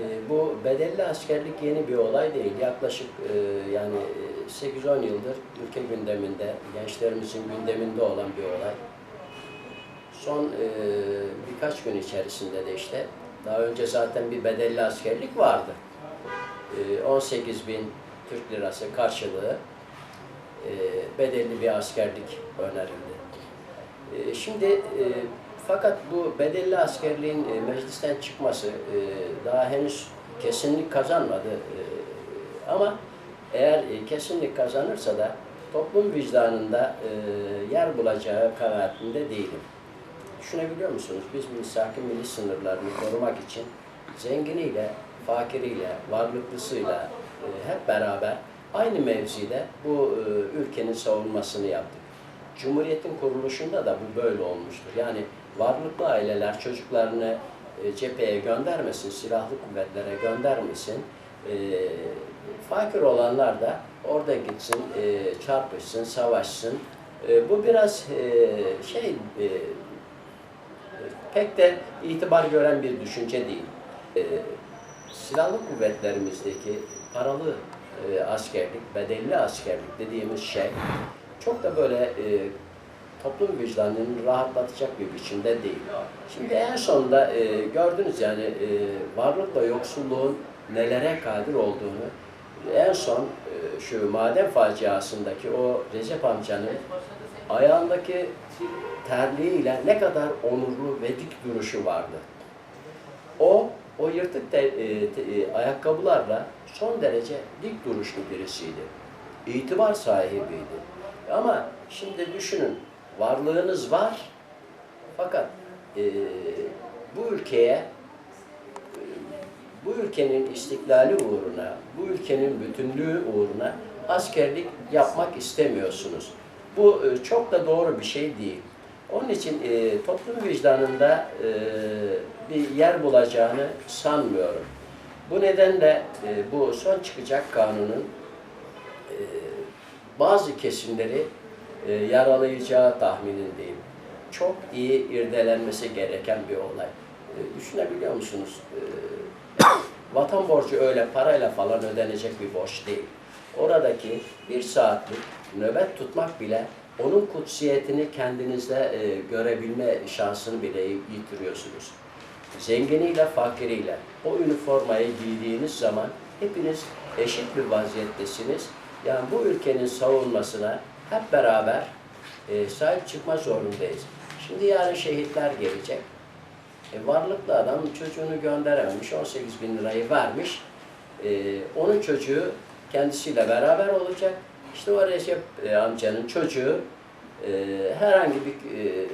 E, bu bedelli askerlik yeni bir olay değil. Yaklaşık e, yani e, 8-10 yıldır ülke gündeminde, gençlerimizin gündeminde olan bir olay. Son e, birkaç gün içerisinde de işte, daha önce zaten bir bedelli askerlik vardı. E, 18 bin Türk lirası karşılığı e, bedelli bir askerlik önerildi. E, Şimdi e, fakat bu bedelli askerliğin e, meclisten çıkması e, daha henüz kesinlik kazanmadı. E, Ama eğer e, kesinlik kazanırsa da toplum vicdanında e, yer bulacağı kanaatinde değilim. Düşünebiliyor musunuz? Biz misaki milli sınırlarını korumak için zenginiyle, fakiriyle, varlıklısıyla e, hep beraber aynı mevzide bu e, ülkenin savunmasını yaptık. Cumhuriyetin kuruluşunda da bu böyle olmuştur. Yani varlıklı aileler çocuklarını e, cepheye göndermesin, silahlı kuvvetlere göndermesin. E, fakir olanlar da orada gitsin, e, çarpışsın, savaşsın. E, bu biraz şey pek de itibar gören bir düşünce değil. Silahlı kuvvetlerimizdeki paralı askerlik, bedelli askerlik dediğimiz şey çok da böyle e, toplum vicdanını rahatlatacak bir biçimde değil. Şimdi en sonunda e, gördünüz yani e, varlıkla yoksulluğun nelere kadir olduğunu en son e, şu maden faciasındaki o Recep amcanın ayağındaki terliğiyle ne kadar onurlu ve dik duruşu vardı. O, o yırtık te- e, te- e, ayakkabılarla son derece dik duruşlu birisiydi. İtibar sahibiydi. Ama şimdi düşünün, varlığınız var fakat e, bu ülkeye bu ülkenin istiklali uğruna, bu ülkenin bütünlüğü uğruna askerlik yapmak istemiyorsunuz. Bu e, çok da doğru bir şey değil. Onun için e, toplum vicdanında e, bir yer bulacağını sanmıyorum. Bu nedenle e, bu son çıkacak kanunun bazı kesimleri e, yaralayacağı tahminindeyim. Çok iyi irdelenmesi gereken bir olay. E, düşünebiliyor musunuz? E, vatan borcu öyle parayla falan ödenecek bir borç değil. Oradaki bir saatlik nöbet tutmak bile onun kutsiyetini kendinizde e, görebilme şansını bile yitiriyorsunuz. Zenginiyle fakiriyle o üniformayı giydiğiniz zaman hepiniz eşit bir vaziyettesiniz. Yani bu ülkenin savunmasına hep beraber e, sahip çıkma zorundayız. Şimdi yarın şehitler gelecek. E, varlıklı adam çocuğunu gönderememiş, 18 bin lirayı vermiş. E, onun çocuğu kendisiyle beraber olacak. İşte o Recep e, amcanın çocuğu herhangi bir e,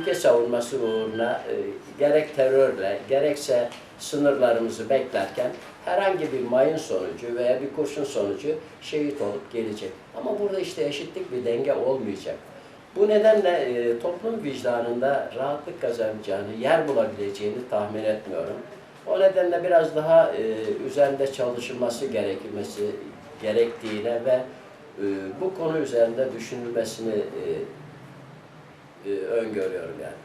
ülke savunması uğruna e, gerek terörle gerekse sınırlarımızı beklerken herhangi bir mayın sonucu veya bir kurşun sonucu şehit olup gelecek. Ama burada işte eşitlik bir denge olmayacak. Bu nedenle e, toplum vicdanında rahatlık kazanacağını, yer bulabileceğini tahmin etmiyorum. O nedenle biraz daha e, üzerinde çalışılması gerekmesi gerektiğine ve e, bu konu üzerinde düşünülmesini e, e, öngörüyorum yani.